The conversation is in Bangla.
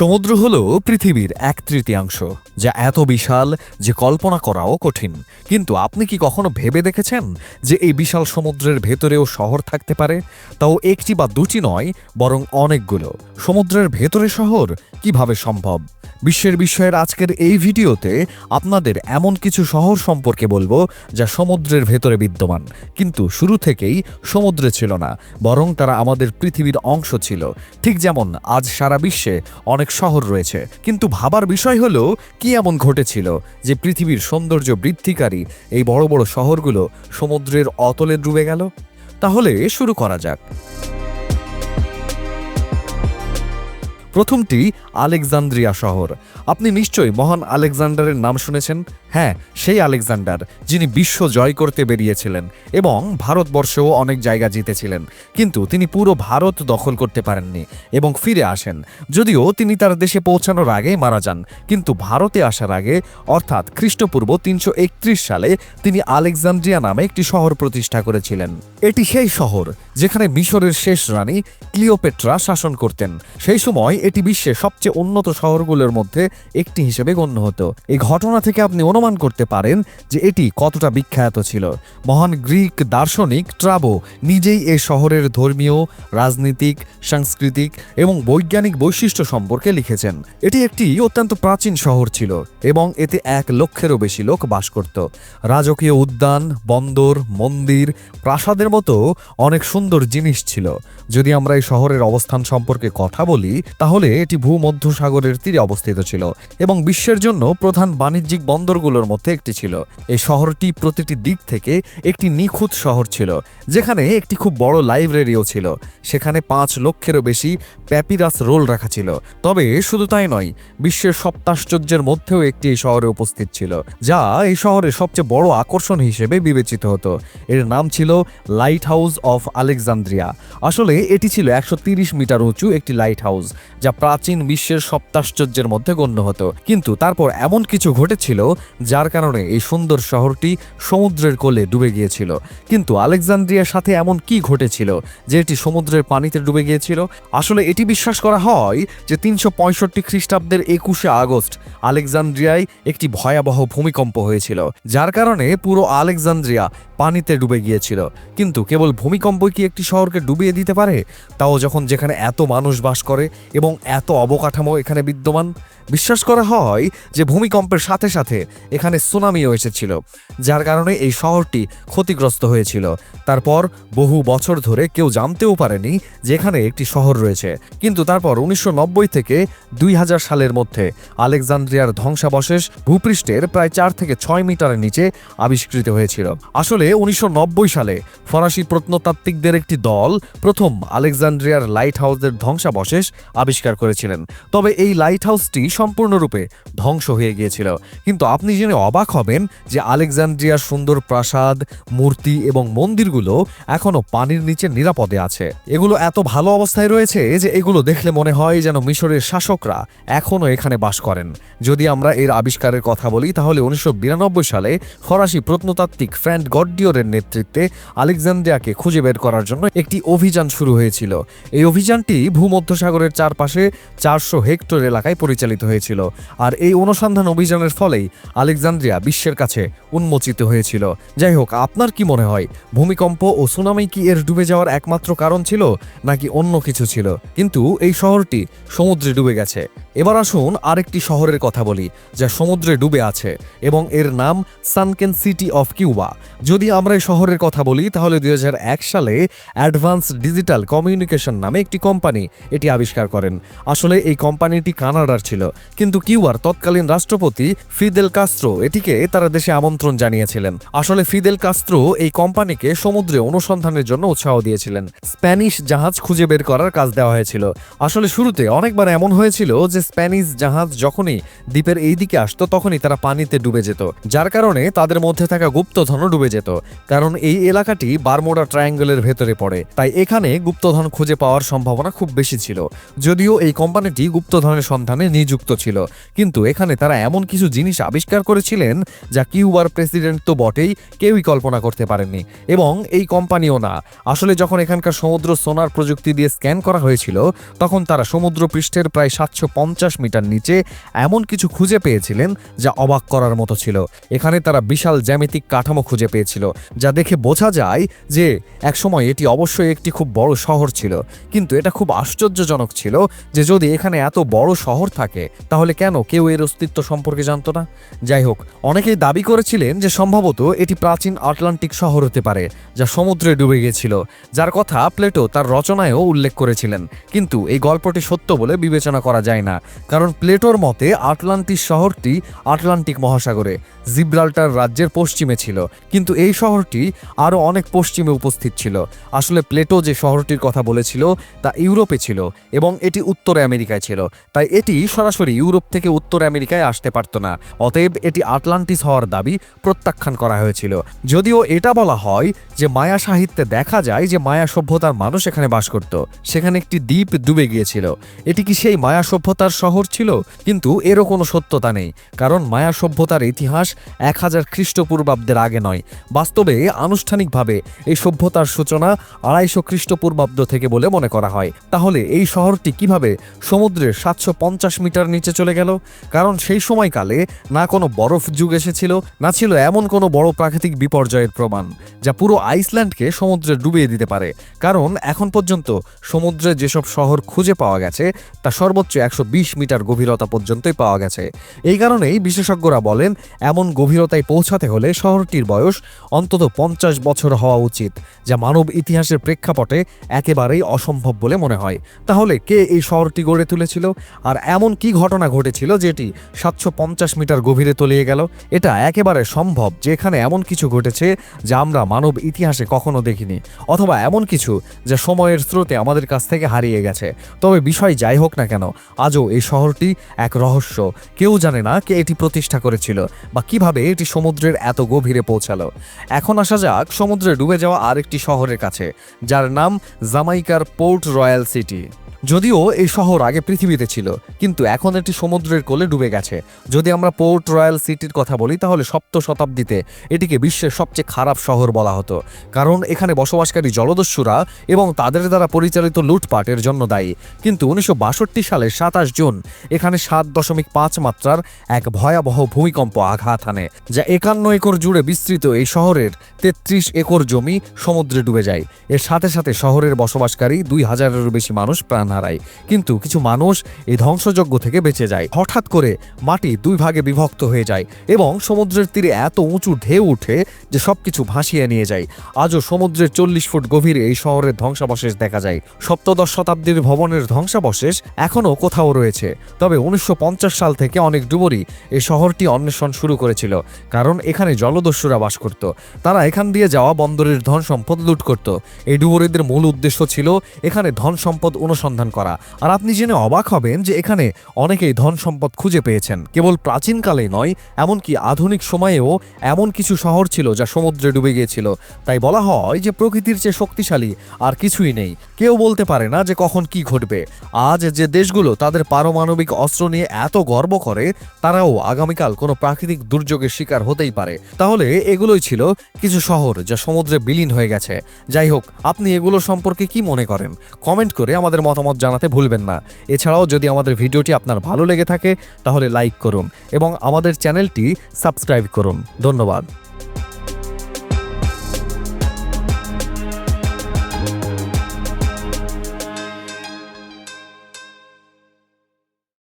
সমুদ্র হল পৃথিবীর এক তৃতীয়াংশ, যা এত বিশাল যে কল্পনা করাও কঠিন। কিন্তু আপনি কি কখনো ভেবে দেখেছেন যে এই বিশাল সমুদ্রের ভেতরেও শহর থাকতে পারে? তাও একটি বা দুটি নয়, বরং অনেকগুলো। সমুদ্রের ভেতরে শহর কীভাবে সম্ভব? বিশ্বের বিষয়ের আজকের এই ভিডিওতে আপনাদের এমন কিছু শহর সম্পর্কে বলব যা সমুদ্রের ভেতরে বিদ্যমান। কিন্তু শুরু থেকেই সমুদ্রে ছিল না, বরং তারা আমাদের পৃথিবীর অংশ ছিল। ঠিক যেমন আজ সারা বিশ্বে অনেক শহর রয়েছে। কিন্তু ভাবার বিষয় হলো, কি এমন ঘটেছিল যে পৃথিবীর সৌন্দর্য বৃদ্ধিকারী এই বড় বড় শহরগুলো সমুদ্রের অতলে ডুবে গেল? তাহলে শুরু করা যাক। প্রথমটি আলেকজান্দ্রিয়া শহর। আপনি নিশ্চয়ই মহান আলেকজান্ডারের নাম শুনেছেন? হ্যাঁ সেই আলেকজান্ডার, যিনি বিশ্ব জয় করতে বেরিয়েছিলেন এবং ভারতবর্ষেও অনেক জায়গা জিতেছিলেন। কিন্তু তিনি পুরো ভারত দখল করতে পারেননি এবং ফিরে আসেন। যদিও তিনি তার দেশে পৌঁছানোর আগে মারা যান, কিন্তু ভারতে আসার আগে, অর্থাৎ খ্রিস্টপূর্ব তিনশো একত্রিশ সালে, তিনি আলেকজান্দ্রিয়া নামে একটি শহর প্রতিষ্ঠা করেছিলেন। এটি সেই শহর যেখানে মিশরের শেষ রানী ক্লিওপেট্রা শাসন করতেন। সেই সময় এটি বিশ্বের সবচেয়ে উন্নত শহরগুলোর মধ্যে একটি হিসেবে গণ্য হতো। এই ঘটনা থেকে আপনি অনুমান করতে পারেন যে এটি কতটা বিখ্যাত ছিল। মহান গ্রিক দার্শনিক ট্রাবো নিজেই এই শহরের ধর্মীয়, রাজনীতিক, সাংস্কৃতিক এবং বৈজ্ঞানিক বৈশিষ্ট্য সম্পর্কে লিখেছেন। এটি একটি অত্যন্ত প্রাচীন শহর ছিল এবং এতে এক লক্ষেরও বেশি লোক বাস করত। রাজকীয় উদ্যান, বন্দর, মন্দির, প্রাসাদের মতো অনেক সুন্দর জিনিস ছিল। যদি আমরা এই শহরের অবস্থান সম্পর্কে কথা বলি, তাহলে এটি ভূমধ্যসাগরের তীরে অবস্থিত ছিল এবং বিশ্বের জন্য প্রধান বাণিজ্যিক বন্দরগুলোর মধ্যে একটি ছিল। এই শহরটি প্রতিটি দিক থেকে একটি নিখুঁত শহর ছিল, যেখানে একটি খুব বড় লাইব্রেরিও ছিল। সেখানে পাঁচ লক্ষেরও বেশি প্যাপিরাস রোল রাখা ছিল। তবে শুধু তাই নয়, বিশ্বের সপ্তাশ্চর্যের মধ্যেও একটি এই শহরে উপস্থিত ছিল, যা এই শহরের সবচেয়ে বড় আকর্ষণ হিসেবে বিবেচিত হতো। এর নাম ছিল লাইট হাউস অফ আলেকজান্দ্রিয়া। আসলে এটি ছিল একশো মিটার উঁচু একটি লাইট হাউস যা প্রাচীন বিশ্বের সপ্তাশ্চর্যের মধ্যে গণ্য হতো। কিন্তু তারপর এমন কিছু ঘটেছিল যার কারণে এই সুন্দর শহরটি সমুদ্রের কোলে ডুবে গিয়েছিল। কিন্তু আলেকজান্দ্রিয়ার সাথে এমন কি ঘটেছিল যে এটি সমুদ্রের পানিতে ডুবে গিয়েছিল? আসলে এটি বিশ্বাস করা হয় যে তিনশো পঁয়ষট্টি খ্রিস্টাব্দের একুশে আগস্ট আলেকজান্দ্রিয়ায় একটি ভয়াবহ ভূমিকম্প হয়েছিল, যার কারণে পুরো আলেকজান্দ্রিয়া পানিতে ডুবে গিয়েছিল। কিন্তু কেবল ভূমিকম্পই কি একটি শহরকে ডুবিয়ে দিতে পারে? তাও যখন যেখানে এত মানুষ বাস করে এবং এত অবকাঠামো এখানে বিদ্যমান বিশ্বাস করা হয় যে ভূমিকম্পের সাথে সাথে এখানে সুনামিও এসেছিল, যার কারণে এই শহরটি ক্ষতিগ্রস্ত হয়েছিল। তারপর বহু বছর ধরে কেউ জানতেও পারেনি যে এখানে একটি শহর রয়েছে। কিন্তু তারপর উনিশশো নব্বই থেকে দুই হাজার সালের মধ্যে আলেকজান্দ্রিয়ার ধ্বংসাবশেষ ভূপৃষ্ঠের প্রায় চার থেকে ছয় মিটারের নিচে আবিষ্কৃত হয়েছিল। আসলে উনিশশো নব্বই সালে ফরাসি প্রত্নতাত্ত্বিকদের একটি দল প্রথম আলেকজান্দ্রিয়ার লাইট হাউসের ধ্বংসাবশেষ আবিষ্কার করেছিলেন। তবে এই লাইট হাউসটি সম্পূর্ণরূপে ধ্বংস হয়ে গিয়েছিল। কিন্তু আপনি জেনে অবাক হবেন যে আলেকজান্দ্রিয়ার সুন্দর প্রাসাদ, মূর্তি এবং মন্দিরগুলো এখনও পানির নিচে নিরাপদে আছে। এগুলো এত ভালো অবস্থায় রয়েছে যে এগুলো দেখলে মনে হয় যেন মিশরের শাসকরা এখনও এখানে বাস করেন। যদি আমরা এর আবিষ্কারের কথা বলি, তাহলে উনিশশো বিরানব্বই সালে ফরাসি প্রত্নতাত্ত্বিক ফ্র্যান্ড গডডিওরের নেতৃত্বে আলেকজান্দ্রিয়াকে খুঁজে বের করার জন্য একটি অভিযান শুরু হয়েছিল। এই অভিযানটি ভূমধ্যসাগরের চারপাশে চারশো হেক্টর এলাকায় পরিচালিত হয়েছিল। আর এই অনুসন্ধান অভিযানের ফলেই আলেকজান্দ্রিয়া বিশ্বের কাছে উন্মোচিত হয়েছিল। যাই হোক, আপনার কি মনে হয়, ভূমিকম্প ও সুনামি কি এর ডুবে যাওয়ার একমাত্র কারণ ছিল, নাকি অন্য কিছু ছিল? কিন্তু এই শহরটি সমুদ্রে ডুবে গেছে। এবার আসুন আরেকটি শহরের কথা বলি, যা সমুদ্রে ডুবে আছে এবং এর নাম সানকেন সিটি অফ কিউবা যদি আমরা এই শহরের কথা বলি, তাহলে দুই সালে অ্যাডভান্স ডিজিটাল কমিউনিকেশন নামে একটি কোম্পানি এটি আবিষ্কার করেন। আসলে এই কোম্পানিটি কানাডার ছিল, কিন্তু কিউবার তৎকালীন রাষ্ট্রপতি ফিদেল কাস্ত্রো এটিকে তারা দেশে আমন্ত্রণ জানিয়েছিলেন। আসলে ফিদেল কাস্ত্রো এই কোম্পানিকে সমুদ্রে অনুসন্ধানের জন্য উৎসাহ দিয়েছিলেন। স্প্যানিশ জাহাজ খুঁজে বের করার কাজ দেওয়া হয়েছিল। আসলে শুরুতে অনেকবার এমন হয়েছিল যে স্প্যানিশ জাহাজ যখনই দ্বীপের এই দিকে আসতো, তখনই তারা পানিতে ডুবে যেত। যার কারণে তাদের মধ্যে থাকা গুপ্তধনও ডুবে যেত। কারণ এই এলাকাটি বারমোডা ট্রায়াঙ্গেলের ভেতরে পড়ে। তাই এখানে গুপ্তধন খুঁজে পাওয়ার সম্ভাবনা খুব বেশি ছিল। যদিও এই কোম্পানিটি গুপ্তধনের সন্ধানে নিযুক্ত ছিল। কিন্তু এখানে তারা এমন কিছু জিনিস আবিষ্কার করেছিলেন যা কিউবার প্রেসিডেন্ট তো বটেই, কেউই কল্পনা করতে পারেননি। এবং এই কোম্পানিও না। আসলে যখন এখানকার সমুদ্র সোনার প্রযুক্তি দিয়ে স্ক্যান করা হয়েছিল, তখন তারা সমুদ্র পৃষ্ঠের প্রায় সাতশো পঞ্চাশ মিটার নিচে এমন কিছু খুঁজে পেয়েছিলেন যা অবাক করার মতো ছিল। এখানে তারা বিশাল জ্যামিতিক কাঠামো খুঁজে পেয়েছিল, যা দেখে বোঝা যায় যে একসময় এটি অবশ্যই একটি খুব বড় শহর ছিল। কিন্তু এটা খুব আশ্চর্যজনক ছিল যে যদি এখানে এত বড় শহর থাকে, তাহলে কেন কেউ এর অস্তিত্ব সম্পর্কে জানতো না? যাই হোক, অনেকেই দাবি করেছিলেন যে সম্ভবত এটি প্রাচীন আটলান্টিক শহর হতে পারে, যা সমুদ্রে ডুবে গিয়েছিল যার কথা প্লেটো তার রচনায়ও উল্লেখ করেছিলেন। কিন্তু এই গল্পটি সত্য বলে বিবেচনা করা যায় না। কারণ প্লেটোর মতে আটলান্টিস শহরটি আটলান্টিক মহাসাগরে, জিব্রাল্টার রাজ্যের পশ্চিমে ছিল। কিন্তু এই শহরটি আরও অনেক পশ্চিমে উপস্থিত ছিল। আসলে প্লেটো যে শহরটির কথা বলেছিল তা ইউরোপে ছিল এবং এটি উত্তর আমেরিকায় ছিল। তাই এটি সরাসরি ইউরোপ থেকে উত্তর আমেরিকায় আসতে পারত না। অতএব এটি আটলান্টিস হওয়ার দাবি প্রত্যাখ্যান করা হয়েছিল। যদিও এটা বলা হয় যে মায়া সাহিত্যে দেখা যায় যে মায়া সভ্যতার মানুষ এখানে বাস করত। সেখানে একটি দ্বীপ ডুবে গিয়েছিল। এটি কি সেই মায়া সভ্যতার শহর ছিল, কিন্তু এরও কোনো সত্যতা নেই, কারণ মায়া সভ্যতার ইতিহাস এক হাজার খ্রিস্টপূর্বাব্দের আগে নয়। বাস্তবে আনুষ্ঠানিকভাবে এই সভ্যতার সূচনা আড়াইশো খ্রিস্টপূর্বাব্দ থেকে বলে মনে করা হয়। তাহলে এই শহরটি কীভাবে সমুদ্রের সাতশো পঞ্চাশ মিটার নিচে চলে গেল? কারণ সেই সময়কালে না কোনো বরফ যুগ এসেছিল, না ছিল এমন কোনো বড় প্রাকৃতিক বিপর্যয়ের প্রমাণ, যা পুরো আইসল্যান্ডকে সমুদ্রে ডুবিয়ে দিতে পারে। কারণ এখন পর্যন্ত সমুদ্রে যেসব শহর খুঁজে পাওয়া গেছে, তা সর্বোচ্চ একশো মিটার গভীরতা পর্যন্তই পাওয়া গেছে। এই কারণেই বিশেষজ্ঞরা বলেন, এমন গভীরতায় পৌঁছাতে হলে শহরটির বয়স অন্তত পঞ্চাশ বছর হওয়া উচিত, যা মানব ইতিহাসের প্রেক্ষাপটে একেবারেই অসম্ভব বলে মনে হয়। তাহলে কে এই শহরটি গড়ে তুলেছিল? আর এমন কি ঘটনা ঘটেছিল যেটি সাতশো পঞ্চাশ মিটার গভীরে তলিয়ে গেল? এটা একেবারে সম্ভব যে এখানে এমন কিছু ঘটেছে যা আমরা মানব ইতিহাসে কখনো দেখিনি, অথবা এমন কিছু যা সময়ের স্রোতে আমাদের কাছ থেকে হারিয়ে গেছে। তবে বিষয় যাই হোক না কেন, আজও এই শহরটি এক রহস্য। কেউ জানে না কে এটি প্রতিষ্ঠা করেছিল বা কীভাবে এটি সমুদ্রের এত গভীরে পৌঁছালো। এখন আসা যাক, সমুদ্রে ডুবে যাওয়া আরেকটি শহরের কাছে, যার নাম জামাইকার পোর্ট রয়্যাল সিটি। যদিও এই শহর আগে পৃথিবীতে ছিল, কিন্তু এখন এটি সমুদ্রের কোলে ডুবে গেছে। যদি আমরা পোর্ট রয়্যাল সিটির কথা বলি, তাহলে সপ্ত শতাব্দীতে এটিকে বিশ্বের সবচেয়ে খারাপ শহর বলা হতো। কারণ এখানে বসবাসকারী জলদস্যুরা এবং তাদের দ্বারা পরিচালিত লুটপাটের জন্য দায়ী। কিন্তু উনিশশো সালের সাতাশ জুন, এখানে সাত দশমিক পাঁচ মাত্রার এক ভয়াবহ ভূমিকম্প আঘাত হানে, যা একান্ন একর জুড়ে বিস্তৃত এই শহরের তেত্রিশ একর জমি সমুদ্রে ডুবে যায়। এর সাথে সাথে শহরের বসবাসকারী দুই হাজারেরও বেশি মানুষ প্রাণ হারায়। কিন্তু কিছু মানুষ এই ধ্বংসযজ্ঞ থেকে বেঁচে যায়। হঠাৎ করে মাটি দুই ভাগে বিভক্ত হয়ে যায় এবং সমুদ্রের তীরে এত উঁচু ঢেউ উঠে যে সবকিছু ভাসিয়ে নিয়ে যায়। আজও সমুদ্রের চল্লিশ ফুট গভীরে এই শহরের ধ্বংসাবশেষ দেখা যায়। সপ্তদশ শতাব্দীর ভবনের ধ্বংসাবশেষ এখনও কোথাও রয়েছে। তবে উনিশশো পঞ্চাশ সাল থেকে অনেক ডুবরই এই শহরটি অন্বেষণ শুরু করেছিল, কারণ এখানে জলদস্যুরা বাস করত। তারা এখান দিয়ে যাওয়া বন্দরের ধন সম্পদ লুট করত। এই ডুবরিদের মূল উদ্দেশ্য ছিল এখানে ধন সম্পদ অনুসন্ধান করা। আর আপনি জেনে অবাক হবেন যে এখানে অনেকেই ধন সম্পদ খুঁজে পেয়েছেন। কেবল প্রাচীনকালে নয়, এমনকি আধুনিক সময়েও এমন কিছু শহর ছিল যা সমুদ্রে ডুবে গিয়েছিল। তাই বলা হয় যে প্রকৃতির চেয়ে শক্তিশালী আর কিছুই নেই। কেউ বলতে পারে না যে কখন কি ঘটবে। আজ যে দেশগুলো তাদের পারমাণবিক অস্ত্র নিয়ে এত গর্ব করে, তারাও আগামীকাল কোনো প্রাকৃতিক দুর্যোগের শিকার হতেই পারে। তাহলে এগুলোই ছিল কিছু শহর যা সমুদ্রে বিলীন হয়ে গেছে। যাই হোক, আপনি এগুলো সম্পর্কে কি মনে করেন? কমেন্ট করে আমাদের মতামত জানাতে ভুলবেন না। এছাড়াও যদি আমাদের ভিডিওটি আপনার ভালো লেগে থাকে, তাহলে লাইক করুন এবং আমাদের চ্যানেলটি সাবস্ক্রাইব করুন। ধন্যবাদ।